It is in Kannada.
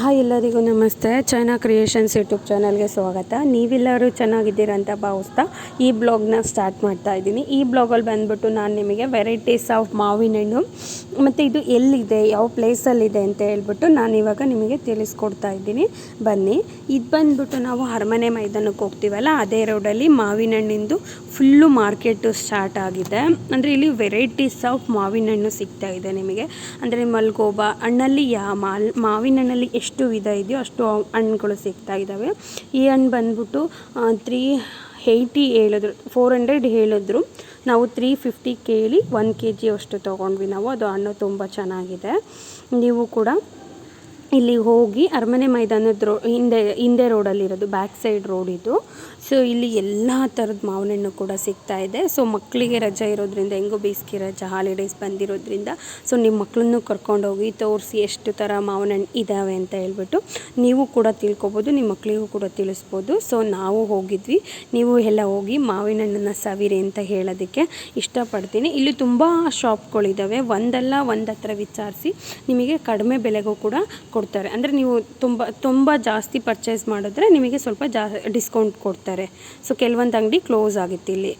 ಹಾಯ್ ಎಲ್ಲರಿಗೂ ನಮಸ್ತೆ. ಚೈನಾ ಕ್ರಿಯೇಷನ್ಸ್ ಯೂಟ್ಯೂಬ್ ಚಾನಲ್ಗೆ ಸ್ವಾಗತ. ನೀವೆಲ್ಲರೂ ಚೆನ್ನಾಗಿದ್ದೀರಾ ಅಂತ ಭಾವಿಸ್ತಾ ಈ ಬ್ಲಾಗ್ನ ಸ್ಟಾರ್ಟ್ ಮಾಡ್ತಾ ಇದ್ದೀನಿ. ಈ ಬ್ಲಾಗಲ್ಲಿ ಬಂದ್ಬಿಟ್ಟು ನಾನು ನಿಮಗೆ ವೆರೈಟೀಸ್ ಆಫ್ ಮಾವಿನ ಹಣ್ಣು ಮತ್ತು ಇದು ಎಲ್ಲಿದೆ, ಯಾವ ಪ್ಲೇಸಲ್ಲಿದೆ ಅಂತ ಹೇಳ್ಬಿಟ್ಟು ನಾನು ಇವಾಗ ನಿಮಗೆ ತಿಳಿಸ್ಕೊಡ್ತಾ ಇದ್ದೀನಿ. ಬನ್ನಿ. ಇದು ಬಂದ್ಬಿಟ್ಟು ನಾವು ಅರಮನೆ ಮೈದಾನಕ್ಕೆ ಹೋಗ್ತೀವಲ್ಲ, ಅದೇ ರೋಡಲ್ಲಿ ಮಾವಿನ ಹಣ್ಣಿಂದು ಫುಲ್ಲು ಮಾರ್ಕೆಟು ಸ್ಟಾರ್ಟ್ ಆಗಿದೆ. ಅಂದರೆ ಇಲ್ಲಿ ವೆರೈಟೀಸ್ ಆಫ್ ಮಾವಿನ ಹಣ್ಣು ಸಿಗ್ತಾ ಇದೆ ನಿಮಗೆ. ಅಂದರೆ ಮಲ್ಗೋಬಾ, ಹಣ್ಣಲ್ಲಿ ಯಾ ಮಾಲ್ ಮಾವಿನ ಹಣ್ಣಲ್ಲಿ ಎಷ್ಟು ವಿಧ ಇದೆಯೋ ಅಷ್ಟು ಹಣ್ಣುಗಳು ಸಿಗ್ತಾ ಇದ್ದಾವೆ. ಈ ಹಣ್ಣು ಬಂದ್ಬಿಟ್ಟು ತ್ರೀ ಏಯ್ಟಿ ಹೇಳಿದ್ರು ಫೋರ್ ಹಂಡ್ರೆಡ್ ಹೇಳಿದ್ರು. ನಾವು ತ್ರೀ ಫಿಫ್ಟಿ ಕೇಳಿ ಒನ್ ಕೆ ಜಿ ಅಷ್ಟು ತೊಗೊಂಡ್ವಿ ನಾವು. ಅದು ಹಣ್ಣು ತುಂಬ ಚೆನ್ನಾಗಿದೆ. ನೀವು ಕೂಡ ಇಲ್ಲಿ ಹೋಗಿ ಅರಮನೆ ಮೈದಾನದ ರೋ ಹಿಂದೆ ಹಿಂದೆ ರೋಡಲ್ಲಿರೋದು ಬ್ಯಾಕ್ ಸೈಡ್ ರೋಡ್ ಇದು. ಸೊ ಇಲ್ಲಿ ಎಲ್ಲ ಥರದ ಮಾವಿನ ಹಣ್ಣು ಕೂಡ ಸಿಗ್ತಾ ಇದೆ. ಸೊ ಮಕ್ಕಳಿಗೆ ರಜೆ ಇರೋದ್ರಿಂದ, ಹೆಂಗೋ ಬೇಸಿಗೆ ರಜಾ ಹಾಲಿಡೇಸ್ ಬಂದಿರೋದ್ರಿಂದ ಸೊ ನಿಮ್ಮ ಮಕ್ಕಳನ್ನು ಕರ್ಕೊಂಡೋಗಿ ತೋರಿಸಿ ಎಷ್ಟು ಥರ ಮಾವಿನ ಹಣ್ಣು ಇದ್ದಾವೆ ಅಂತ ಹೇಳ್ಬಿಟ್ಟು ನೀವು ಕೂಡ ತಿಳ್ಕೊಬೋದು ನಿಮ್ಮ ಮಕ್ಕಳಿಗೂ ಕೂಡ ತಿಳಿಸ್ಬೋದು. ಸೊ ನಾವು ಹೋಗಿದ್ವಿ. ನೀವು ಎಲ್ಲ ಹೋಗಿ ಮಾವಿನ ಹಣ್ಣನ್ನು ಸವಿರಿ ಅಂತ ಹೇಳೋದಕ್ಕೆ ಇಷ್ಟಪಡ್ತೀನಿ. ಇಲ್ಲಿ ತುಂಬ ಶಾಪ್ಗಳಿದ್ದಾವೆ ಒಂದಲ್ಲ ಒಂದು ವಿಚಾರಿಸಿ ನಿಮಗೆ ಕಡಿಮೆ ಬೆಲೆಗೂ ಕೂಡ ಕೊಡ್ತಾರೆ. ಅಂದರೆ ನೀವು ತುಂಬ ತುಂಬ ಜಾಸ್ತಿ ಪರ್ಚೇಸ್ ಮಾಡಿದ್ರೆ ನಿಮಗೆ ಸ್ವಲ್ಪ ಜಾ ಡಿಸ್ಕೌಂಟ್ ಕೊಡ್ತಾರೆ. ಸೊ ಕೆಲವೊಂದು ಅಂಗಡಿ ಕ್ಲೋಸ್ ಆಗುತ್ತೆ ಇಲ್ಲಿ.